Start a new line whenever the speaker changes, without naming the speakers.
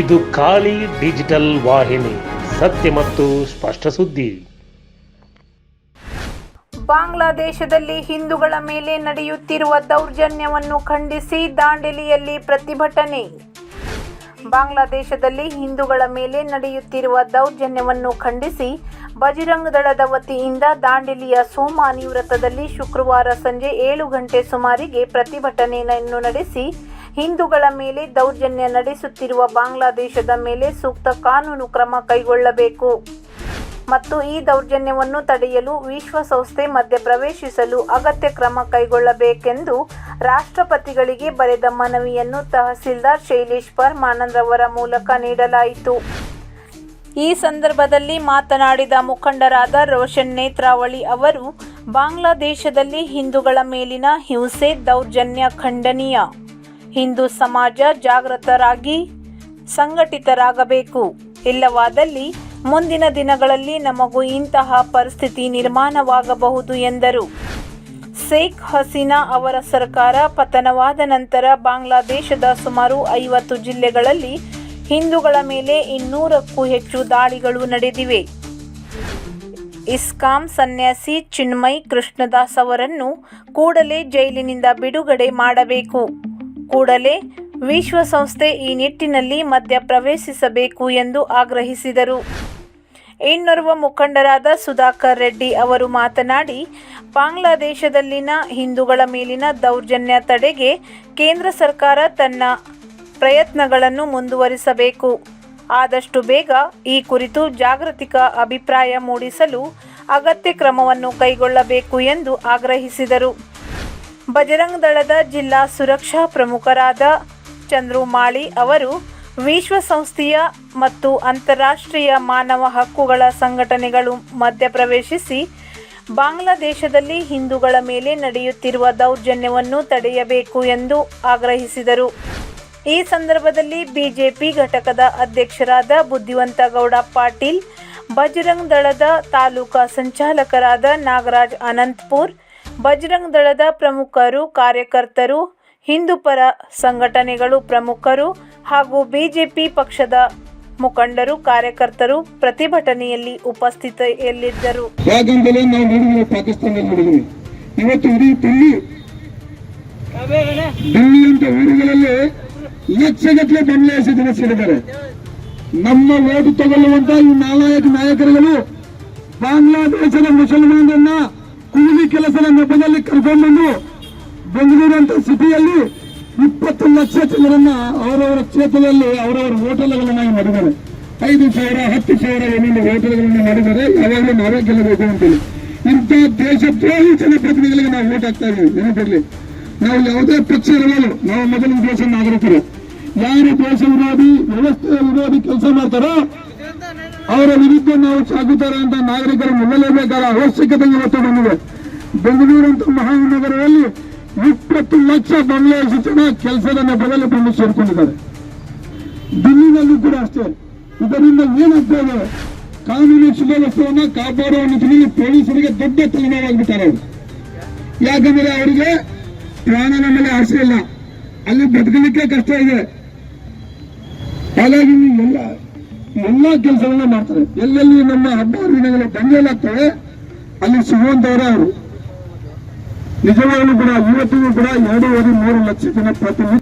ಇದು ಖಾಲಿ ಡಿಜಿಟಲ್ ವಾಹಿನಿ, ಸತ್ಯ ಮತ್ತು ಸ್ಪಷ್ಟ ಸುದ್ದಿ.
ಬಾಂಗ್ಲಾದೇಶದಲ್ಲಿ ಹಿಂದೂಗಳ ಮೇಲೆ ನಡೆಯುತ್ತಿರುವ ದೌರ್ಜನ್ಯವನ್ನು ಖಂಡಿಸಿ ದಾಂಡೇಲಿಯಲ್ಲಿ ಪ್ರತಿಭಟನೆ. ಬಾಂಗ್ಲಾದೇಶದಲ್ಲಿ ಹಿಂದೂಗಳ ಮೇಲೆ ನಡೆಯುತ್ತಿರುವ ದೌರ್ಜನ್ಯವನ್ನು ಖಂಡಿಸಿ ಬಜರಂಗ ದಳದ ವತಿಯಿಂದ ದಾಂಡೇಲಿಯ ಸೋಮಾನಿ ವೃತ್ತದಲ್ಲಿ ಶುಕ್ರವಾರ ಸಂಜೆ ಏಳು ಗಂಟೆ ಸುಮಾರಿಗೆ ಪ್ರತಿಭಟನೆಯನ್ನು ನಡೆಸಿ ಹಿಂದೂಗಳ ಮೇಲೆ ದೌರ್ಜನ್ಯ ನಡೆಸುತ್ತಿರುವ ಬಾಂಗ್ಲಾದೇಶದ ಮೇಲೆ ಸೂಕ್ತ ಕಾನೂನು ಕ್ರಮ ಕೈಗೊಳ್ಳಬೇಕು. ಮತ್ತು ಈ ದೌರ್ಜನ್ಯವನ್ನು ತಡೆಯಲು ವಿಶ್ವಸಂಸ್ಥೆ ಮಧ್ಯಪ್ರವೇಶಿಸಲು ಅಗತ್ಯ ಕ್ರಮ ಕೈಗೊಳ್ಳಬೇಕೆಂದು ರಾಷ್ಟ್ರಪತಿಗಳಿಗೆ ಬರೆದ ಮನವಿಯನ್ನು ತಹಸೀಲ್ದಾರ್ ಶೈಲೇಶ್ ಪರ್ಮಾನಂದ್ ಅವರ ಮೂಲಕ ನೀಡಲಾಯಿತು. ಈ ಸಂದರ್ಭದಲ್ಲಿ ಮಾತನಾಡಿದ ಮುಖಂಡರಾದ ರೋಷನ್ ನೇತ್ರಾವಳಿ ಅವರು, ಬಾಂಗ್ಲಾದೇಶದಲ್ಲಿ ಹಿಂದೂಗಳ ಮೇಲಿನ ಹಿಂಸೆ ದೌರ್ಜನ್ಯ ಖಂಡನೀಯ. ಹಿಂದೂ ಸಮಾಜ ಜಾಗೃತರಾಗಿ ಸಂಘಟಿತರಾಗಬೇಕು. ಇಲ್ಲವಾದಲ್ಲಿ ಮುಂದಿನ ದಿನಗಳಲ್ಲಿ ನಮಗೂ ಇಂತಹ ಪರಿಸ್ಥಿತಿ ನಿರ್ಮಾಣವಾಗಬಹುದು ಎಂದರು. ಶೇಖ್ ಹಸೀನಾ ಅವರ ಸರ್ಕಾರ ಪತನವಾದ ನಂತರ ಬಾಂಗ್ಲಾದೇಶದ ಸುಮಾರು ಐವತ್ತು ಜಿಲ್ಲೆಗಳಲ್ಲಿ ಹಿಂದೂಗಳ ಮೇಲೆ ಇನ್ನೂರಕ್ಕೂ ಹೆಚ್ಚು ದಾಳಿಗಳು ನಡೆದಿವೆ. ಇಸ್ಕಾಂ ಸನ್ಯಾಸಿ ಚಿನ್ಮಯ್ ಕೃಷ್ಣದಾಸ್ ಅವರನ್ನು ಕೂಡಲೇ ಜೈಲಿನಿಂದ ಬಿಡುಗಡೆ ಮಾಡಬೇಕು. ಕೂಡಲೇ ವಿಶ್ವಸಂಸ್ಥೆ ಈ ನಿಟ್ಟಿನಲ್ಲಿ ಮಧ್ಯಪ್ರವೇಶಿಸಬೇಕು ಎಂದು ಆಗ್ರಹಿಸಿದರು. ಇನ್ನೊರ್ವ ಮುಖಂಡರಾದ ಸುಧಾಕರ್ ರೆಡ್ಡಿ ಅವರು ಮಾತನಾಡಿ, ಬಾಂಗ್ಲಾದೇಶದಲ್ಲಿನ ಹಿಂದೂಗಳ ಮೇಲಿನ ದೌರ್ಜನ್ಯ ತಡೆಗೆ ಕೇಂದ್ರ ಸರ್ಕಾರ ತನ್ನ ಪ್ರಯತ್ನಗಳನ್ನು ಮುಂದುವರಿಸಬೇಕು. ಆದಷ್ಟು ಬೇಗ ಈ ಕುರಿತು ಜಾಗೃತಿಕ ಅಭಿಪ್ರಾಯ ಮೂಡಿಸಲು ಅಗತ್ಯ ಕ್ರಮವನ್ನು ಕೈಗೊಳ್ಳಬೇಕು ಎಂದು ಆಗ್ರಹಿಸಿದರು. ಬಜರಂಗ್ ದಳದ ಜಿಲ್ಲಾ ಸುರಕ್ಷಾ ಪ್ರಮುಖರಾದ ಚಂದ್ರು ಮಾಳಿ ಅವರು ವಿಶ್ವಸಂಸ್ಥೆಯ ಮತ್ತು ಅಂತಾರಾಷ್ಟ್ರೀಯ ಮಾನವ ಹಕ್ಕುಗಳ ಸಂಘಟನೆಗಳು ಮಧ್ಯಪ್ರವೇಶಿಸಿ ಬಾಂಗ್ಲಾದೇಶದಲ್ಲಿ ಹಿಂದೂಗಳ ಮೇಲೆ ನಡೆಯುತ್ತಿರುವ ದೌರ್ಜನ್ಯವನ್ನು ತಡೆಯಬೇಕು ಎಂದು ಆಗ್ರಹಿಸಿದರು. ಈ ಸಂದರ್ಭದಲ್ಲಿ ಬಿಜೆಪಿ ಘಟಕದ ಅಧ್ಯಕ್ಷರಾದ ಬುದ್ಧಿವಂತ ಗೌಡ ಪಾಟೀಲ್, ಬಜರಂಗ್ ದಳದ ತಾಲೂಕಾ ಸಂಚಾಲಕರಾದ ನಾಗರಾಜ್ ಅನಂತಪುರ್, ಬಜರಂಗ್ ದಳದ ಪ್ರಮುಖರು, ಕಾರ್ಯಕರ್ತರು ಹಿಂದೂಪರ ಸಂಘಟನೆಗಳು ಪ್ರಮುಖರು ಹಾಗೂ ಬಿಜೆಪಿ ಪಕ್ಷದ ಮುಖಂಡರು, ಕಾರ್ಯಕರ್ತರು ಪ್ರತಿಭಟನೆಯಲ್ಲಿ ಉಪಸ್ಥಿತಿಯಲ್ಲಿದ್ದರು
ಇವತ್ತು ಊರುಗಳಲ್ಲಿ ಲಕ್ಷಗಟ್ಟಲೆ ದಿನ ಸಿಡಿಸಿದ್ದಾರೆ ನಮ್ಮ ಓಟು ತಗೊಳ್ಳುವಂತ ಈ ನಾಲಾಯಕ ನಾಯಕರುಗಳು ಬಾಂಗ್ಲಾದೇಶದ ಮುಸಲ್ಮಾನರನ್ನ ಕೂಲಿ ಕೆಲಸದ ನೆಪದಲ್ಲಿ ಕರ್ಕೊಂಡ್ಬಂದು ಬೆಂಗಳೂರು ಅಂತ ಸಿಟಿಯಲ್ಲಿ ಇಪ್ಪತ್ತು ಲಕ್ಷ ಜನರನ್ನ ಅವರವರ ಕ್ಷೇತ್ರದಲ್ಲಿ ಅವರವರ ಹೋಟೆಲ್ಗಳನ್ನಾಗಿ ಮಾಡಿದ್ದಾರೆ. ಐದು ಸಾವಿರ, ಹತ್ತು ಸಾವಿರ ಒಂದೊಂದು ಹೋಟೆಲ್ಗಳನ್ನ ಮಾಡಿದ್ದಾರೆ. ಯಾವಾಗಲೂ ನಾವೇ ಗೆಲ್ಲಬೇಕು ಅಂತೇಳಿ. ಇಂಥ ದೇಶದ್ರೋಹಿ ಜನಪ್ರತಿನಿಧಿಗಳಿಗೆ ನಾವು ಓಟ್ ಹಾಕ್ತಾ ಇದ್ದೀವಿ. ನೆನಪಿರ್ಲಿ. ನಾವು ಯಾವುದೇ ಪಕ್ಷ ಇರಬಹುದು ನಾವು ಮೊದಲು ದೇಶ ನಾಗರಿಕರು. ಯಾರು ದೇಶ ವಿರೋಧಿ ವ್ಯವಸ್ಥೆ ವಿರೋಧಿ ಕೆಲಸ ಮಾಡ್ತಾರೋ, ಅವರ ವಿರುದ್ಧ ನಾವು ಸಾಗುತ್ತಾರೆ ಅಂತ ನಾಗರಿಕರು ಮುನ್ನಲೇಬೇಕಾದ ಅವಶ್ಯಕತೆ ಇವತ್ತು ಬಂದಿದೆ ಬೆಂಗಳೂರು ಅಂತ ಮಹಾನಗರದಲ್ಲಿ ಇಪ್ಪತ್ತು ಲಕ್ಷ ಬಾಂಗ್ಲಾದೇಶಿ ಜನ ಕೆಲಸದ ನೆಪದಲ್ಲಿ ಬಂದು ಸೇರ್ಕೊಂಡಿದ್ದಾರೆ. ದಿಲ್ಲಿನಲ್ಲೂ ಕೂಡ ಅಷ್ಟೇ. ಇದರಿಂದ ಏನಾಗ್ತಾ ಇದೆ ಕಾನೂನು ಸುವ್ಯವಸ್ಥೆಯನ್ನ ಕಾಪಾಡುವ ನಿಟ್ಟಿನಲ್ಲಿ ಪೊಲೀಸರಿಗೆ ದೊಡ್ಡ ತಲೆನೋವಾಗ್ಬಿಟ್ಟಾರೆ ಅವರು. ಯಾಕಂದ್ರೆ ಅವರಿಗೆ ಪ್ರಾಣನ ನಮ್ಮಲ್ಲಿ ಆಸೆ ಇಲ್ಲ. ಅಲ್ಲಿ ಬದುಕಲಿಕ್ಕೆ ಕಷ್ಟ ಇದೆ. ಹಾಗಾಗಿ ಎಲ್ಲ ಎಲ್ಲ ಕೆಲಸಗಳನ್ನ ಮಾಡ್ತಾರೆ. ಎಲ್ಲೆಲ್ಲಿ ನಮ್ಮ ಹಬ್ಬ ಹರಿದಿನಗಳು ದಂಗೆಯಲ್ಲಾಗ್ತವೆ ಅಲ್ಲಿ ಸಿಗುವಂತವರೇ ಅವರು. ನಿಜವಾಗ್ಲೂ ಕೂಡ ಇವತ್ತಿಗೂ ಕೂಡ ಎರಡೂವರೆ, ಮೂರು ಲಕ್ಷ ಜನ ಪ್ರತಿನಿತ್ಯ